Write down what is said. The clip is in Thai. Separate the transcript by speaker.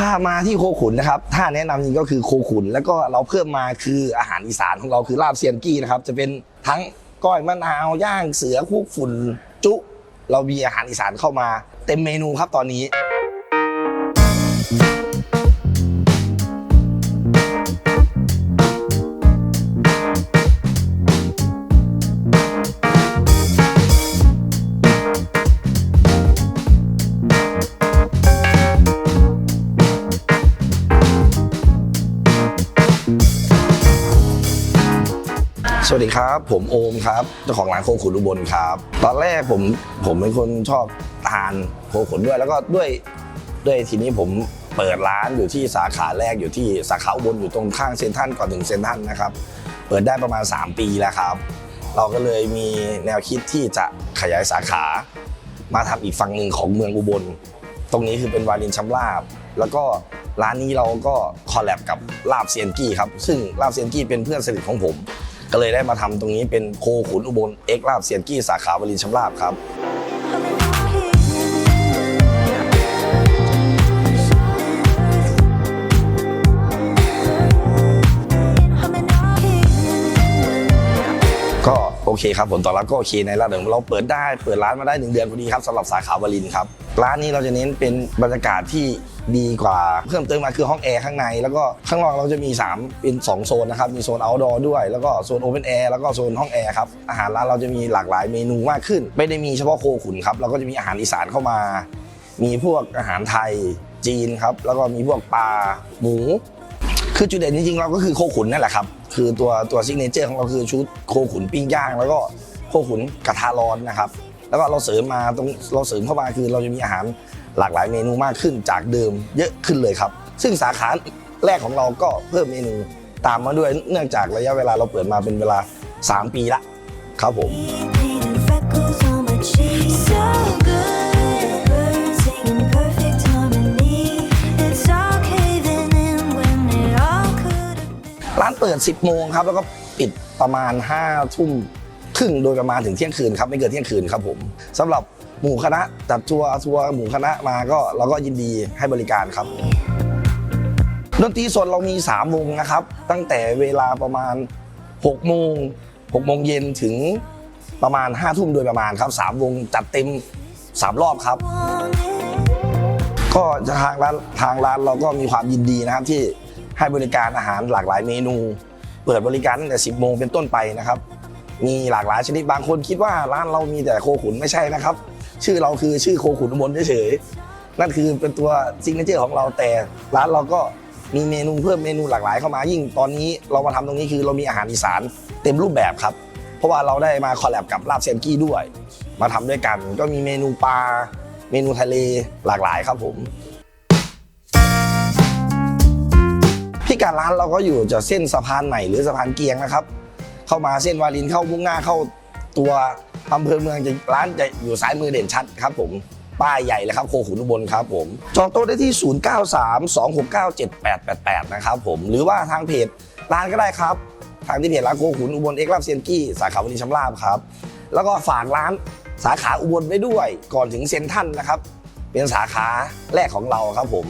Speaker 1: ถ้ามาที่โคขุนนะครับ ถ้าแนะนำจริงก็คือโคขุน แล้วก็เราเพิ่มมาคืออาหารอีสานของเราคือลาบเซียนกี้นะครับ จะเป็นทั้งก้อยมะนาวย่างเสือคุกฝุ่นจุ เรามีอาหารอีสานเข้ามา เต็มเมนูครับตอนนี้ สวัสดีครับ ผมโอมครับเจ้าของร้านโคขุนอุบลครับ ตอนแรกผมผมเป็นคนชอบทานโคขุนด้วย แล้วก็ด้วยด้วยทีนี้ผมเปิดร้านอยู่ที่สาขาแรกอยู่ที่สาขาอุบลอยู่ตรงข้างเซนทัลก่อนถึงเซนทัลนะครับ เปิดได้ประมาณ 3 ปีแล้วครับ เราก็เลยมีแนวคิดที่จะขยายสาขา มาทำอีกฝั่งหนึ่งของเมืองอุบล ตรงนี้คือเป็นวารินชัมลาบ แล้วก็ร้านนี้เราก็คอลแลบกับลาบเซียนกี้ครับ ซึ่งลาบเซียนกี้เป็นเพื่อนสนิทของผม ก็เลยได้มาทำตรงนี้เป็นโคขุนอุบลเอกลาบเซียนกี้สาขาวารินชำราบครับ เคครับผลตอบรับก็โอเคในระดับหนึ่งเราเปิดได้เปิดร้านมาได้หนึ่งเดือนพอดีครับสำหรับสาขาวารินครับร้านนี้เราจะเน้นเป็นบรรยากาศที่ดีกว่าเพิ่มเติมมาคือห้องแอร์ข้างใน แล้วก็ข้างนอกเราจะมี 3 เป็น 2 โซนนะครับ มีโซน outdoor ด้วย แล้วก็โซน open air แล้วก็โซนห้องแอร์ครับ อาหารร้านเราจะมีหลากหลายเมนูมากขึ้น ไม่ได้มีเฉพาะโคขุนครับ เราก็จะมีอาหารอีสานเข้ามา มีพวกอาหารไทยจีนครับ แล้วก็มีพวกปลาหมู คือจุดเด่นจริงๆเราก็คือโคขุนนั่นแหละครับ คือตัวตัวซิกเนเจอร์ของเราคือชุดโคขุนปิ้งย่าง แล้วก็โคขุนกระทะร้อนนะครับ แล้วก็เราเสริมมาตรงเราเสริมเข้ามาคือเราจะมีอาหารหลากหลายเมนูมากขึ้นจากเดิมเยอะขึ้นเลยครับ ซึ่งสาขาแรกของเราก็เพิ่มเมนูตามมาด้วยเนื่องจากระยะเวลาเราเปิดมาเป็นเวลา 3 ปีละครับผม
Speaker 2: So good.
Speaker 1: ร้านเปิด 10 โมงครับ แล้วก็ปิดประมาณ 5 ทุ่มครึ่งโดยประมาณถึงเที่ยงคืนครับ ไม่เกินเที่ยงคืนครับผมสำหรับหมู่คณะจัดทัวร์ทัวร์หมู่คณะมาก็เราก็ยินดีให้บริการครับ ดนตรีสดเรามี 3 วงนะครับ ตั้งแต่เวลาประมาณ 6 โมง 6 โมงเย็นถึงประมาณ 5 ทุ่มโดยประมาณครับ 3 วงจัดเต็ม 3 รอบครับ ก็ทางร้านทางร้านเราก็มีความยินดีนะครับที่ ให้บริการอาหารหลากหลายเมนู เปิดบริการตั้งแต่ 10 โมงเป็นต้นไปนะครับ มีหลากหลายชนิดบางคนคิดว่าร้านเรามีแต่โคขุนไม่ใช่นะครับ ชื่อเราคือชื่อโคขุนอุบลเฉยๆนั่นคือเป็นตัวซิงเกิลเจอร์ของเราแต่ร้านเราก็มีเมนูเพิ่มเมนูหลากหลายเข้ามายิ่งตอนนี้เรามาทำตรงนี้คือเรามีอาหารอีสานเต็มรูปแบบครับ เพราะว่าเราได้มาคอลแลบกับลาบเซนกี้ด้วย มาทำด้วยกันก็มีเมนูปลาเมนูทะเลหลากหลายครับผม กัดร้านเราก็อยู่จะเส้นสะพานใหม่หรือสะพานเกียงนะครับ เข้ามาเส้นวารินเข้ามุ่งหน้าเข้าตัวอำเภอเมืองจะร้านจะอยู่ซ้ายมือเด่นชัดครับผมป้ายใหญ่เลยครับโคขุนอุบลครับผมจองโต๊ะได้ที่ 0932697888 นะครับผมหรือว่าทางเพจร้านก็ได้ครับ ทางที่เพจร้านโคขุนอุบลเอ็กซ์ลาบเซียนกี้สาขาวารินชำราบครับ แล้วก็ฝากร้านสาขาอุบลไว้ด้วยก่อนถึงเซ็นทรัลนะครับ เป็นสาขาแรกของเราครับผม